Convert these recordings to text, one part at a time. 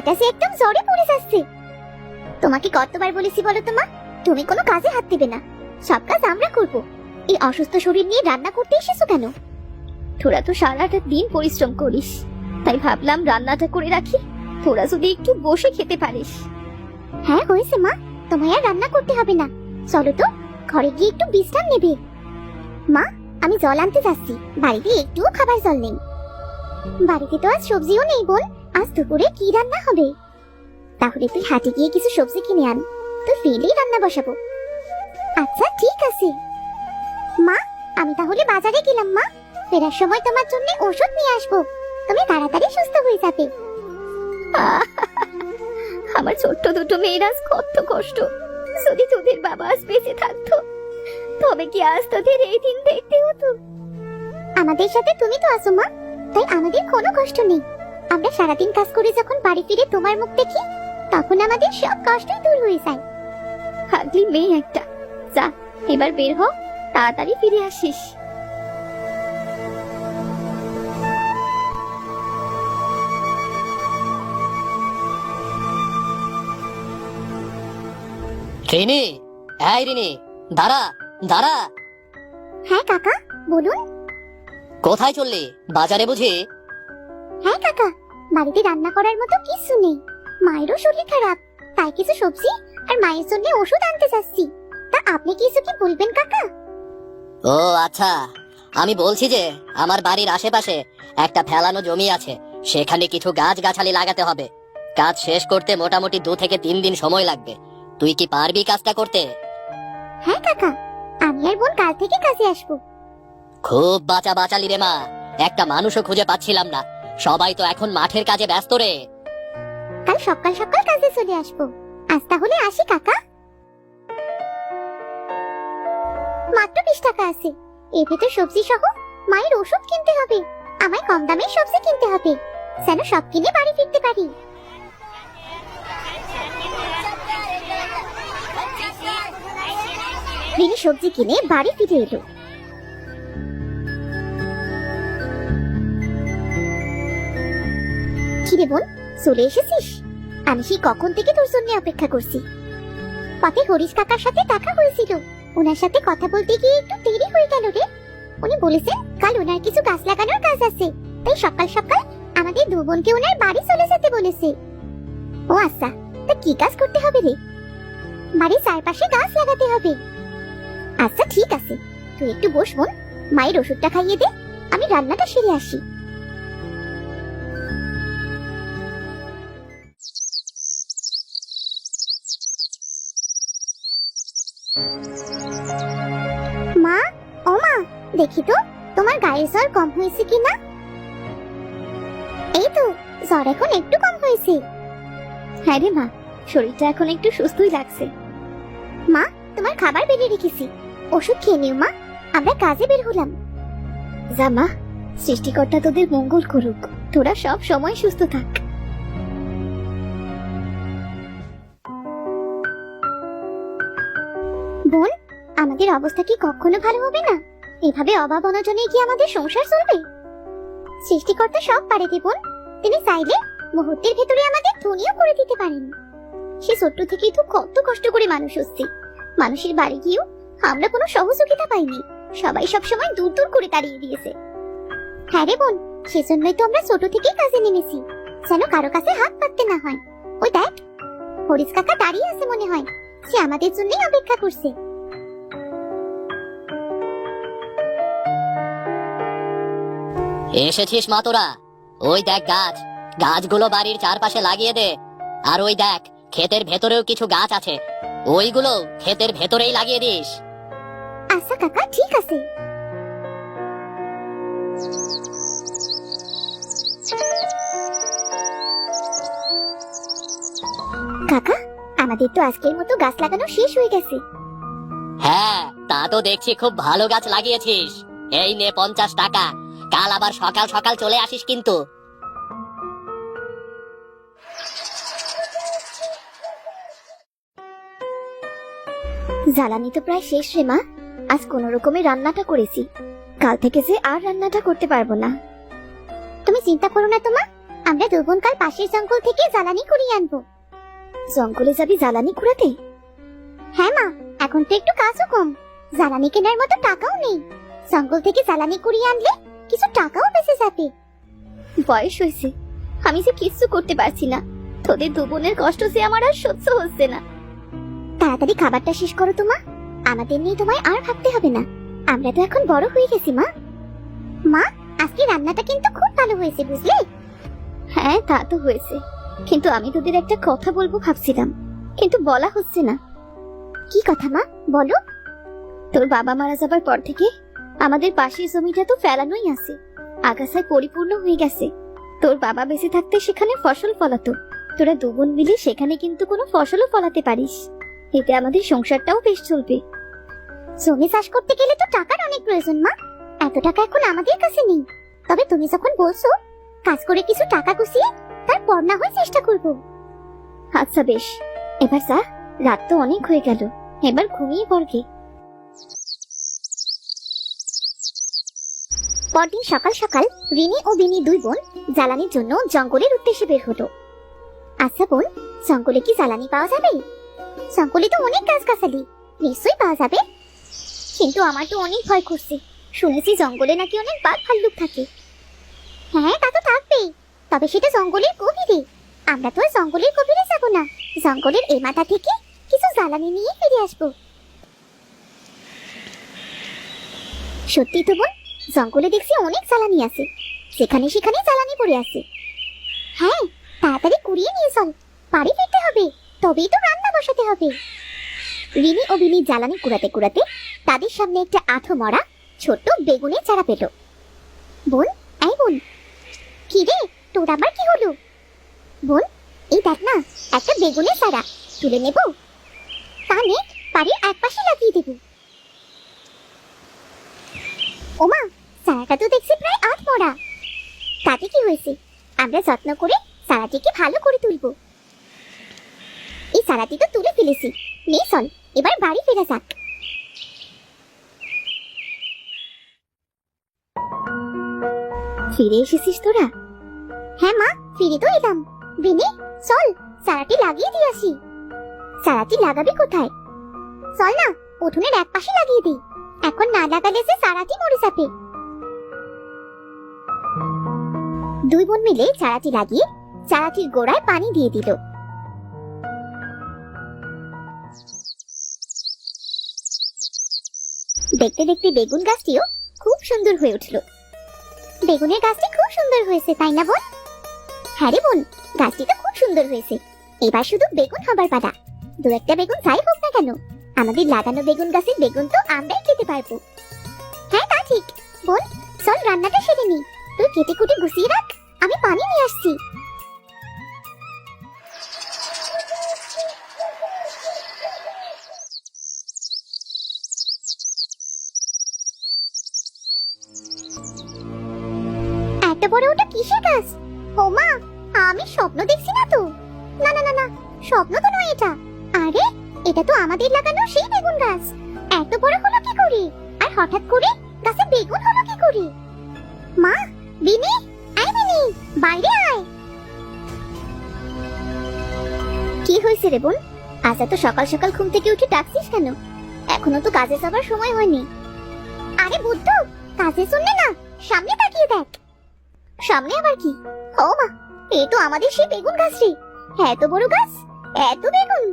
মাটা সে একদম পড়ে যাচ্ছে। তোমাকে কতবার বলেছি বলো তো মা? তুমি কোনো কাজে হাত দিবে না। সব কাজ আমরা করব। এই অসুস্থ শরীর নিয়ে রান্না করতে এসেছ কেন? তোরা তো সারাটা দিন পরিশ্রম করিস। তাই ভাবলাম রান্নাটা করে রাখি। তোরা যদি একটু বসে খেতে পারিস। হ্যাঁ হয়েছে মা। তোমায় আর রান্না করতে হবে না। চলো তো, ঘরে গিয়ে একটু বিশ্রাম নেবে। মা, আমি জল আনতে যাচ্ছি। বাড়িতে একটুও খাবার জল নেই। বাড়িতে তো আজ সবজিও নেই বোন। আজ দুপুরে কি রান্না হবে? তাহলে তুই হাটে গিয়ে কিছু সবজি কিনে আন। তুই ফিরলেই রান্না বসাবো। আচ্ছা ঠিক আছে। মা আমি তাহলে বাজারে গেলাম মা। ফেরার সময় তোমার জন্য ওষুধ নিয়ে আসব। তুমি তাড়াতাড়ি সুস্থ হয়ে যাবে। আমার ছোট্ট দুটো মেয়ের আজ কত কষ্ট। যদি তোদের বাবা আজ বেঁচে থাকতো তবে কি আজ তোদের এই দিন দেখতে হতো? আমাদের সাথে তুমি তো আছো মা। তাই আমাদের কোনো কষ্ট নেই। আমরা সারাদিন কাজ করে যখন বাড়ি ফিরে তোমার মুখ দেখি তখন আমাদের সব কষ্টই দূর হয়ে যায়। হাগলি মেয়ে একটা। যা এবার বের হ তাড়াতাড়ি ফিরে আসিস। রিনি এই রিনি দাঁড়া দাঁড়া। হ্যাঁ কাকা বলুন। কোথায় চললি? বাজারে বুঝি? হ্যাঁ কাকা বাড়িতে রান্না করার মতো কিছু নেই। মায়েরও শরীর খারাপ। তাই কিছু সবজি আর মায়ের জন্য ওষুধ আনতে যাচ্ছি। তা আপনি কিছু কি বলবেন কাকা? ও আচ্ছা। আমি বলছি যে আমার বাড়ির আশেপাশে একটা ফেলানো জমি আছে। সেখানে কিছু গাছ গাছালি লাগাতে হবে। কাজ শেষ করতে মোটামুটি দু থেকে তিন দিন সময় লাগবে। তুই কি পারবি কাজটা করতে? হ্যাঁ কাকা। আমি আর বোন কাল থেকে কাজে আসব। খুব বাঁচা বাঁচালি রে মা। একটা মানুষও খুঁজে পাচ্ছিলাম না। সবাই তো এখন মাঠের কাজে ব্যস্ত রে। কাল সকাল সকাল কাজে চলে আসব। আজ তাহলে আসি, কাকা। মাত্র বিশ টাকা আছে। এর ভেতর সবজি সহ মায়ের ওষুধ কিনতে হবে। আমায় কম দামে সবজি কিনতে হবে। যেন সব কিনে বাড়ি ফিরতে পারি। রিনি সবজি কিনে বাড়ি ফিরে এলো। কিরে বোন, চলে এসেছিস? আমি সেই কখন থেকে তোর জন্য অপেক্ষা করছি। পথে হরিশ কাকার সাথে দেখা হয়েছিল। ওনার সাথে কথা বলতে গিয়ে একটু দেরি হয়ে গেল রে। উনি বলেছেন, কাল ওনার কিছু গাছ লাগানোর কাজ আছে। তাই সকাল সকাল আমাদের দু বোনকে ওনার বাড়ি চলে যেতে বলেছে। ও আচ্ছা তা কি কাজ করতে হবে রে? বাড়ির চারপাশে গাছ লাগাতে হবে। আচ্ছা ঠিক আছে। তুই একটু বস বোন, মায়ের ওষুধটা খাইয়ে দে। আমি রান্নাটা সেরে আসি। গায়ের জ্বর কম হয়েছে কিনা? এই তো, জ্বর এখন একটু কম হয়েছে। হ্যাঁ রে মা, শরীরটা এখন একটু সুস্থই লাগছে। মা, তোমার খাবার বেড়ে রেখেছি। ওষুধ খেয়ে নিও মা, আমরা কাজে বের হলাম। যা মা, সৃষ্টিকর্তা তোদের মঙ্গল করুক। তোরা সব সময় সুস্থ থাক। বোন, আমাদের অবস্থা কি কখনো ভালো হবে না? এভাবে অভাব অনটনে কি আমাদের সংসার চলবে? সৃষ্টিকর্তা সব পারে বোন তিনি চাইলে মুহূর্তের ভেতরে আমাদের ধনীও করে দিতে পারেন। সে ছোট্ট থেকেই তো কত কষ্ট করে মানুষ হচ্ছে। মানুষের বাড়ি গিয়েও আমরা কোনো সহযোগিতা পাইনি। সবাই সবসময় দূর দূর করে তাড়িয়ে দিয়েছে। হ্যাঁ রে বোন, সেজন্যই তো আমরা ছোট থেকেই কাজে নেমেছি। যেন কারও কাছে হাত পাততে না হয়। ওই দেখ, হরিশ কাকা দাঁড়িয়ে আছে মনে হয়। সে আমাদের জন্যই অপেক্ষা করছে। এসেছিস মা তোরা ওই দেখ গাছ। গাছগুলো বাড়ির চারপাশে লাগিয়ে দে। আর ওই দেখ ক্ষেতের ভেতরেও কিছু গাছ আছে। ওইগুলো ক্ষেতের ভেতরেই লাগিয়ে দিস। আচ্ছা কাকা ঠিক আছে। কাকা আমাদের তো আজকের মতো গাছ লাগানো শেষ হয়ে গেছে। হ্যাঁ তা তো দেখছি খুব ভালো গাছ লাগিয়েছিস। এই নে পঞ্চাশ টাকা। কাল আবার সকাল সকাল চলে আসিস কিন্তু। জ্বালানি তো প্রায় শেষ রে মা। আজ কোন রকমে রান্নাটা করেছি। কাল থেকে যে আর রান্নাটা করতে পারব না। তুমি চিন্তা করো না তোমা আমরা দু বোন কাল পাশের জঙ্গল থেকে জ্বালানি কুড়িয়ে আনব। জঙ্গলে যাবি জ্বালানি কুড়াতে? হ্যাঁ মা, এখন তো একটু কাজও কম। জ্বালানি কেনার মতো টাকাও নেই। জঙ্গল থেকে জ্বালানি কুড়িয়ে আনলে কিছু টাকাও বেঁচে যাবে বয়স হয়েছে। আমি যে কিচ্ছু করতে পারছি না। তোদের দু বোনের কষ্ট যে আমার আর সহ্য হচ্ছে না। তাড়াতাড়ি খাবারটা শেষ করো তো মা। আমাদের নিয়ে তোমায় আর ভাবতে হবে না। আমরা তো এখন বড় হয়ে গেছি মা। মা, আজকে রান্নাটা কিন্তু খুব ভালো হয়েছে, বুঝলে? হ্যাঁ তা তো হয়েছে। কিন্তু আমি তোদের একটা কথা বলব ভাবছিলাম। কিন্তু বলা হচ্ছে না। কি কথা মা? বলো। তোর বাবা মারা যাবার পর থেকে আমাদের পাশের জমিটা তো ফেলানোই আছে। আগাছায় পরিপূর্ণ হয়ে গেছে। তোর বাবা বেঁচে থাকতে সেখানে ফসল ফলাতো। তোরা দু বোন মিলে সেখানে কিন্তু কোনো ফসলও ফলাতে পারিস। এতে আমাদের সংসারটাও বেশ চলবে। জমি চাষ করতে গেলে তো টাকার অনেক প্রয়োজন, মা। এত টাকা এখন আমাদের কাছে নেই। তবে তুমি যখন বলছো, কাজ করে কিছু টাকা গুছিয়ে তারপর না হয় চেষ্টা করব। আচ্ছা বেশ। এবার যা, রাত তো অনেক হয়ে গেল। এবার ঘুমিয়ে পড়গে পরদিন সকাল সকাল রিনি ও বিনি দুই বোন জ্বালানির জন্য জঙ্গলের উদ্দেশ্যে বের হতো আচ্ছা বোন, জঙ্গলে কি জ্বালানি পাওয়া যাবে? জঙ্গলে তো অনেক গাছ গাছালি নিশ্চয়ই পাওয়া যাবে। কিন্তু আমার তো অনেক ভয় করছে। শুনেছি জঙ্গলে নাকি অনেক বাঘ ভাল্লুক থাকে। হ্যাঁ তা তো থাকবেই। তবে সেটা জঙ্গলের গভীরে। আমরা তো আর জঙ্গলের গভীরে যাব না। জঙ্গলের এই মাথা থেকে কিছু জ্বালানি নিয়ে ফিরে আসব। সত্যি তো বোন জঙ্গলে দেখছি অনেক জ্বালানি আছে। সেখানে সেখানে জ্বালানি পড়ে আছে। হ্যাঁ তাড়াতাড়ি কুড়িয়ে নিয়ে চল। বাড়ি ফিরতে হবে। তবেই তো রান্না বসাতে হবে। রিনি ও বিনি জ্বালানি কুড়াতে কুড়াতে তাদের সামনে একটা আঠো মরা ছোট্ট বেগুনের চারা পেল। বোন, এই বোন। কি রে, তোর আবার কি হলো? বোন, এই দেখ না, একটা বেগুনের চারা। তুলে নেব? তাহলে বাড়ির এক পাশে লাগিয়ে দেবো। ওমা চারাটা তো দেখছি প্রায় আধ মরা তাতে কি হয়েছে? আমরা যত্ন করে চারাটিকে ভালো করে তুলবো। এই চারাটি তো তুলে ফেলেছি। নে চল, এবার বাড়ি ফেরা যাক। ফিরে এসেছিস তোরা? হ্যাঁ মা, ফিরে তো এলাম। বিনি চল চারাটি লাগিয়ে দিয়ে আসি। চারাটি লাগাবি কোথায়? চল না, উঠোনের এক পাশে লাগিয়ে দিই। এখন না লাগালে যে চারাটি মরে যাবে। দুই বোন মিলে চারাটি লাগিয়ে চারাটির গোড়ায় পানি দিয়ে দিল। দেখতে দেখতে বেগুন গাছটিও খুব সুন্দর হয়ে উঠল। বেগুনের গাছটি খুব সুন্দর হয়েছে, তাই না বোন? হ্যাঁ রে বোন, গাছটি তো খুব সুন্দর হয়েছে। এবার শুধু বেগুন হবার পালা। দু একটা বেগুন যাই হোক না কেন, আমাদের লাগানো বেগুন গাছের বেগুন তো আমরাই খেতে পারব। হ্যাঁ তা ঠিক। বোন, চল রান্নাটা সেরে নি তুই কেটে কুটে গুছিয়ে রাখ। হঠাৎ করে গাছে বেগুন হলো কি করে? মা, বিনি, আয় বিনি, বাইরে আয়। কি হয়েছে রে বোন? আজ এত সকাল সকাল ঘুম থেকে উঠে ডাকছিস কেন? এখনও তো কাজে যাবার সময় হয়নি। আরে বুদ্ধ, কাজে শুনলে না, সামনে তাকিয়ে দেখ। সামনে আবার কি? ও মা এই তো আমাদের সেই বেগুন গাছ রে। এত বড় গাছ, এত বেগুন।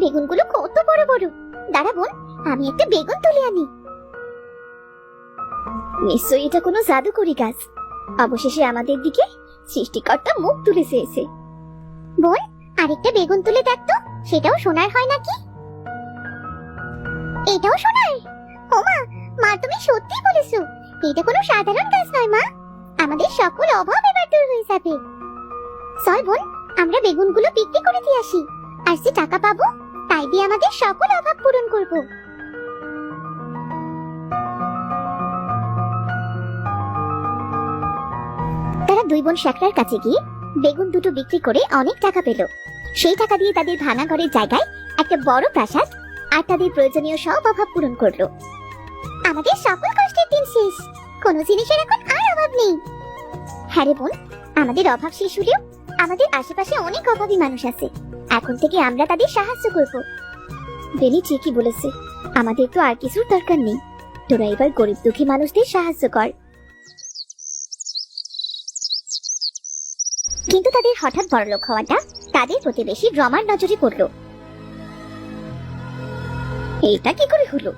বেগুনগুলো কত বড় বড়। দাঁড়া বোন, আমি একটা বেগুন তুলে আনি। নিশ্চয়ই এটা কোনো জাদুকরি গাছ। অবশেষে আমাদের দিকে সৃষ্টিকর্তা মুখ তুলে চেয়েছে। বোন আরেকটা বেগুন তুলে দেখ তো, সেটাও সোনার হয় নাকি? এটাও সোনার? ও মা মা তুমি সত্যি বলেছ, এটা কোনো সাধারণ গাছ নয় মা। আমাদের সকল অভাব এবার দূর হয়ে যাবে। চল বোন, আমরা বেগুনগুলো বিক্রি করে দিয়ে আসি। আর যে টাকা পাবো, তাই দিয়ে আমাদের সকল অভাব পূরণ করব। তারা দুই বোন শ্যাকরার কাছে গিয়ে বেগুন দুটো বিক্রি করে অনেক টাকা পেল। সেই টাকা দিয়ে তাদের ভাঙা ঘরের জায়গায় একটা বড় প্রাসাদ আর তাদের প্রয়োজনীয় সব অভাব পূরণ করল। আমাদের সকল কষ্টের দিন শেষ। কোনো জিনিসের এখন আর অভাব নেই। হ্যাঁ রে বোন, আমাদের অভাব শেষ হলেও আমাদের আশেপাশে অনেক অভাবী মানুষ আছে। এখন থেকে আমরা তাদের সাহায্য করব। বেলি ঠিকই বলেছে, আমাদের তো আর কিছুর দরকার নেই। তোরা এবার গরিব দুঃখী মানুষদের সাহায্য কর। কিন্তু তাদের হঠাৎ বড়লোক হওয়াটা তাদের প্রতিবেশী রমার নজরে পড়ল। এটা কি করে হলো?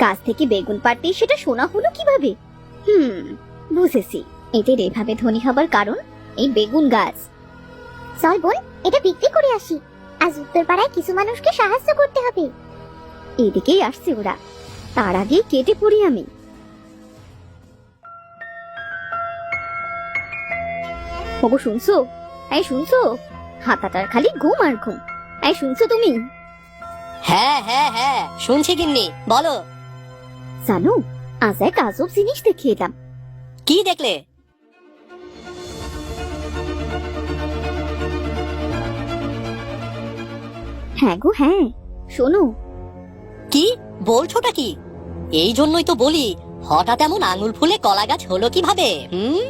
গাছ থেকে বেগুন পাড়তে সেটা শোনা হলো কীভাবে? হুম, বুঝেছি। এদের এভাবে ধনী হবার কারণ এই বেগুন গাছ। চল বোন এটা বিক্রি করে আসি। আজ উত্তর পাড়ায় কিছু মানুষকে সাহায্য করতে হবে। এদিকেই আসছে ওরা। তার আগে কেটে পড়ি আমি। ওগো শুনছো? এই শুনছো? হাতাটার খালি ঘুম আর ঘুম। এই শুনছো তুমি? হ্যাঁ হ্যাঁ হ্যাঁ শুনছি গিন্নি বলো। জানো আজ এক আজব জিনিস দেখে এলাম। কি দেখলে? হ্যাঁ গো হ্যাঁ শোনো। কি? বলছোটা কি? এই জন্যই তো বলি হঠাৎ এমন আঙুল ফুলে কলা গাছ হলো কীভাবে হুম?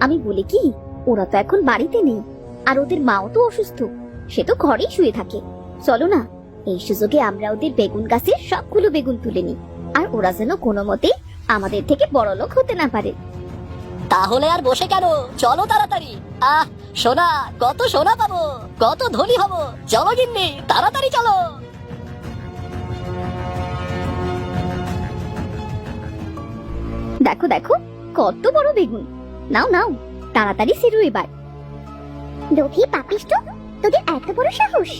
আমি বলি কি ওরা তো এখন বাড়িতে নেই। আর ওদের মাও তো অসুস্থ। সে তো ঘরেই শুয়ে থাকে। চলো না এই সুযোগে আমরা ওদের বেগুন গাছের সবগুলো বেগুন তুলে নিই। আর ওরা যেন কোনো মতে আমাদের থেকে বড় লোক হতে না পারে। তাহলে আর বসে কেন? চলো তাড়াতাড়ি। আহ সোনা কত সোনা পাবো? কত ধনী হব? চলো গিন্নি তাড়াতাড়ি চলো। দেখো দেখো কত বড় বেগুন। নাও নাও। তাড়াতাড়ি সেরু এবার লোভী পাপিষ্ট তোদের এত বড় সাহস?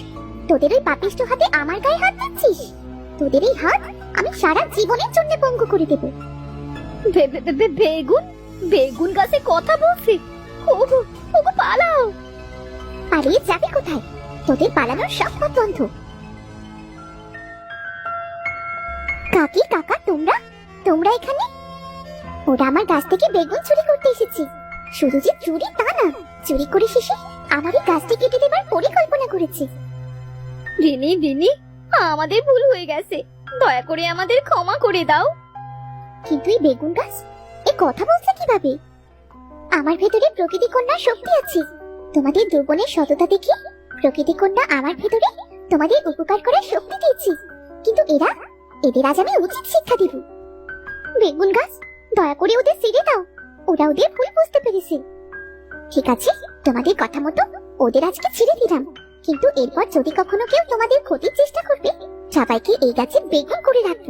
তোদের ওই পাপিষ্ট হাতে আমার গায়ে হাত দিচ্ছিস? তোদের এই হাত আমি সারা জীবনের জন্য পঙ্গু করে দেব। বেগুন বেগুন গাছে কথা বলছে। ওগো ওগো, পালাও। পালিয়ে যাবে কোথায়? তোদের পালানোর সব পথ বন্ধ। কাকি, কাকা, তোমরা? তোমরা এখানে? ওরা আমার গাছ থেকে বেগুন চুরি করতে এসেছে। শুধু যে চুরি তা না। চুরি করে শেষে আমার এই গাছটি কেটে দেবার পরিকল্পনা করেছে। রিনি রিনি আমাদের ভুল হয়ে গেছে। দয়া করে আমাদের ক্ষমা করে দাও। কিন্তু এই বেগুন গাছ এ কথা বলছে কীভাবে? আমার ভেতরে প্রকৃতি কন্যার শক্তি আছে। তোমাদের দুর্বলের সততা দেখে প্রকৃতি কন্যা আমার ভেতরে তোমাদের উপকার করার শক্তি দিয়েছি। কিন্তু এরা এদের আজ আমি উচিত শিক্ষা দেব। বেগুন গাছ দয়া করে ওদের ছেড়ে দাও। ওরা ওদের ভুল বুঝতে পেরেছে। ঠিক আছে, তোমাদের কথা মতো ওদের আজকে ছেড়ে দিলাম। কিন্তু এরপর যদি কখনো কেউ তোমাদের ক্ষতির চেষ্টা করবে, সবাইকে এই গাছে বেগুন করে রাখব।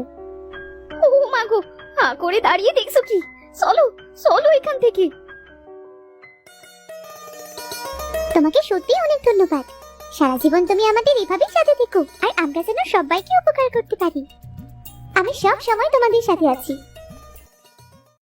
ও মা গো, হা করে দাঁড়িয়ে দেখছ কি? চলো চলো এখান থেকে। তোমাকে সত্যি অনেক ধন্যবাদ। সারা জীবন তুমি আমাদের এভাবেই সাথে থেকো, আর আমরা যেন সবাইকে উপকার করতে পারি। আমি সব সময় তোমাদের সাথে আছি।